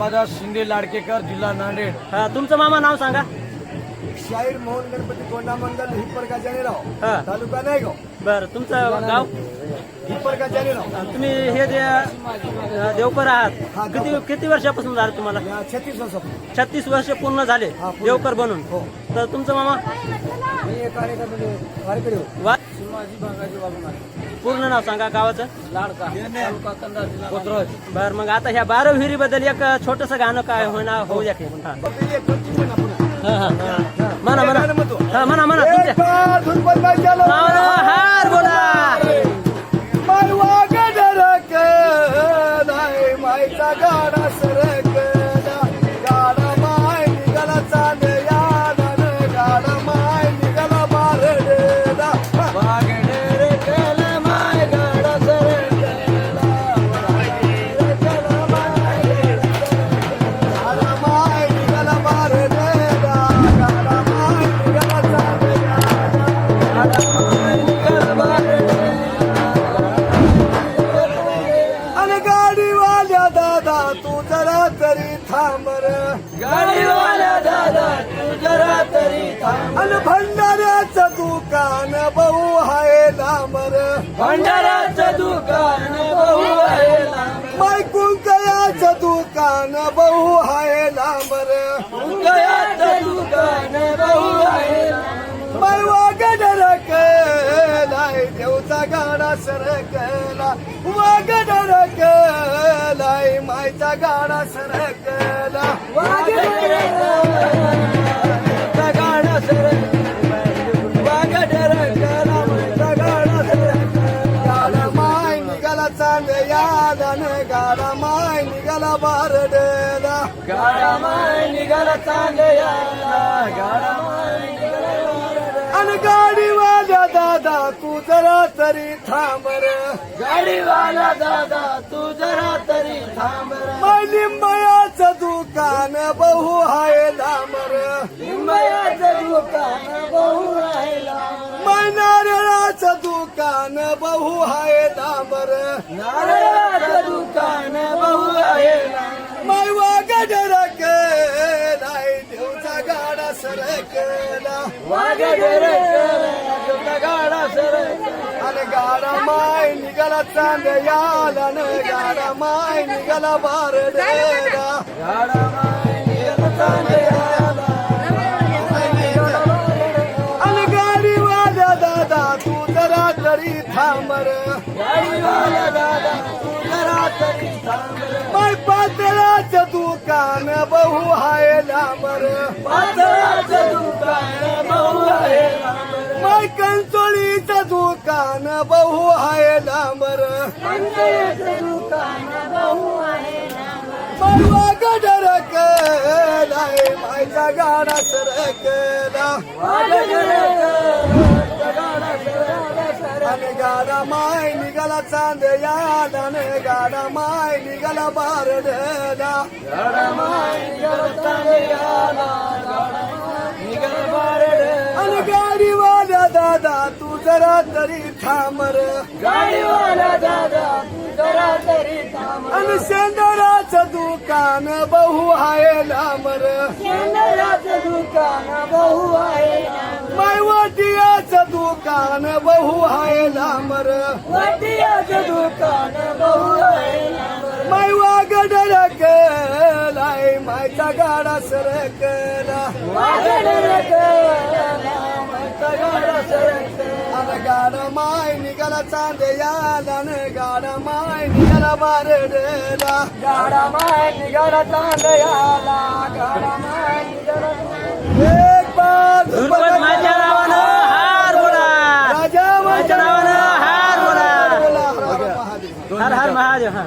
अंबादास शिंदे लाडकेकर जिल्हा नांदेड. हा, तुमचं मामा नाव सांगा. शाहीर मोहन गणपती कोंडा मंडल हिप्परका जानेराव हा. तालुका नायगाव. बर तुमचं गाव? हिप्परका जानेराव अं, तुम्ही हे जे अं, देवकर हा, आहात किती देवकर. किती वर्षापासून झालं तुम्हाला? या छत्तीस वर्ष छत्तीस वर्ष पूर्ण झाले हा, पूर्ण. देवकर बनून. हो. तर तुमचं मामा? मी एक कार्यक्रम वारकरी होतो वा भागाजी बाबू पूर्ण नाव सांगा गावाचं लाडका तालुका कंधार जिल्हा कोथरूड. बर मग आता ह्या बारा विहिरी बद्दल एक छोटस गाणं काय होणार होऊ द्या की हा. म्हणा. हा, हा. म्हणा. हा म्हणा म्हणा तुमच्या. हार बोला मायचा गाडा तरी थांब रे गाडीवाला दादा तू जरा तरी थांब. अन भंडाऱ्याचं दुकान बहु आहे लांब रे भंडाराचं दुकान बहु आहे दुकान बहु आहे लांब रे गयाचं दुकान बहु आहे लांब. मायवा गडर केलाय देवचा गाडा सरकला. वागडर केलाय मायचा गाडा सरकला केला गाडा सरकेला. मायचा गाडा सरकेला. गाडा माय निघाला चांदयाला न गाडा माय निघाला बारडेला गाडा माय निघाला चांगला गाडा माय निघाला आणि गाडीवाल्या दादा तू जरा तरी थांब रे गाडीवाला दादा तू जरा तरी थांब रे. माय लिंबयाचं दुकान बहु आहे लांब रे लिंबयाचं दुकान बहु आहे लांब. माय नारळाचं दुकान बहु आहे लांब रे नारळाचं दुकान बहु आहे लांब. माय वागडर केलाय देवचा गाडा सरकला वागडे आणि गाडा माय निघाला चांदयाला न गाडा माय निघाला बारडेला गाडा माय निघाला चांगला. आणि गाडीवाल्या दादा तू जरा तरी थांब दादा तू जरा तरी थांब माय पातळाचं दुकान बहु आहे लांब पातळाचं दुकान दुकान बहु आहे डांबर. रे अंधेचं दुकान बहु केलाय मायचा गाडा सरकला. गाडा आणि गाडा माय निघाला चांदयाला न गाडा माय निघाला बारडेला. जरा तरी थांब रे. गाडीवाला दादा जरा तरी थांब आणि शेंदराचं दुकान बहु आहे लांब रे. शेंदराचं दुकान बहु आहे लांब. मायवाटियाचं दुकान बहु आहे लांब रे. वटियाचं दुकान बहु आहे. मायवा गडर केलाय मायचा गाडा सरकला. गाडा माय निघाला चांदयाला न गाडा माय निघाला बारडेला. गाडा माय निघाला चांदयाला गाडा माय निघाला एक माझ्या नावानं हार बोला. राजा माझ्या नावानं हार बोला. बोला. हर हर महादेव.